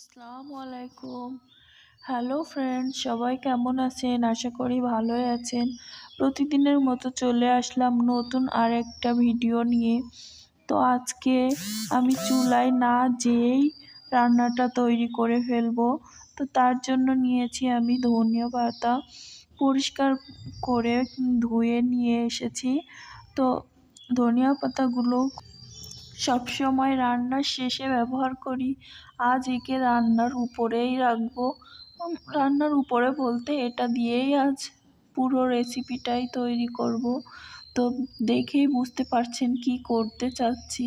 আসসালামু আলাইকুম। Hello friends সবাই কেমন আছেন? আশা করি ভালোই আছেন। প্রতিদিনের মতো চলে আসলাম নতুন আর একটা ভিডিও নিয়ে। তো আজকে আমি চুলায় না যেয়েই রান্নাটা তৈরি করে ফেলব। তো তার জন্য নিয়েছি আমি ধনিয়া পাতা পরিষ্কার করে ধুয়ে নিয়ে এসেছি। তো ধনিয়া পাতাগুলো সবসময় রান্নার শেষে ব্যবহার করি। আজ একে রান্নার উপরেই রাখব। রান্নার উপরে বলতে এটা দিয়েই আজ পুরো রেসিপিটাই তৈরি করব। তো দেখেই বুঝতে পারছেন কি করতে চাচ্ছি।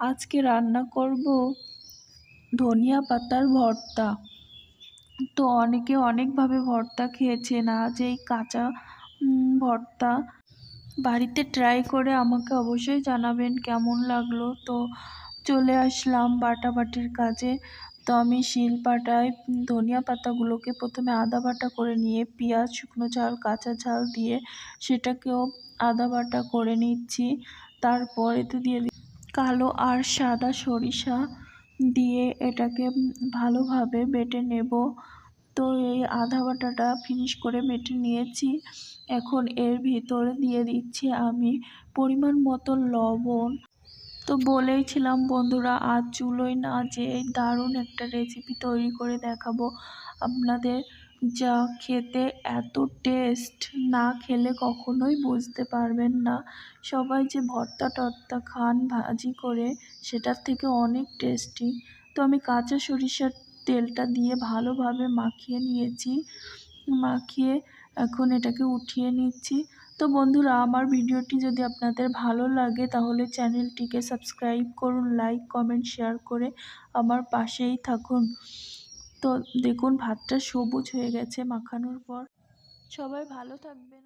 আজকে রান্না করব ধনিয়া পাতার ভর্তা। তো অনেকে অনেকভাবে ভর্তা খেয়েছেন। আজ এই কাঁচা ভর্তা বাড়িতে ট্রাই করে আমাকে অবশ্যই জানাবেন কেমন লাগল। তো চলে আসলাম বাটাবাটির কাজে। তো আমি শিল পাটায় ধনিয়া পাতাগুলোকে প্রথমে আদা বাটা করে নিয়ে, পেঁয়াজ, শুকনো ঝাল কাঁচা ঝাল দিয়ে সেটাকেও আদা বাটা করে নিচ্ছি। তারপর এতে দিয়ে কালো আর সাদা সরিষা দিয়ে এটাকে ভালোভাবে বেটে নেব। তো এই আধা বাটাটা ফিনিশ করে মেটে নিয়েছি। এখন এর ভিতরে দিয়ে দিচ্ছি আমি পরিমাণ মতো লবণ। তো বলেইছিলাম বন্ধুরা, আজ চুলোয় না যে দারুণ একটা রেসিপি তৈরি করে দেখাবো। আপনাদের যা খেতে এত টেস্ট না খেলে কখনোই বুঝতে পারবেন না। সবাই যে ভর্তা টর্তা খান ভাজি করে, সেটার থেকে অনেক টেস্টি তো আমি কাঁচা সরিষার তেলটা দিয়ে ভালোভাবে মাখিয়ে নিয়েছি। মাখিয়ে এখন এটাকে উঠিয়ে নিচ্ছি। তো বন্ধুরা, আমার ভিডিওটি যদি আপনাদের ভালো লাগে, তাহলে চ্যানেলটিকে সাবস্ক্রাইব করুন, লাইক, কমেন্ট, শেয়ার করে আমার পাশেই থাকুন। তো দেখুন, ভাতটা সবুজ হয়ে গেছে মাখানোর পর। সবাই ভালো থাকবেন।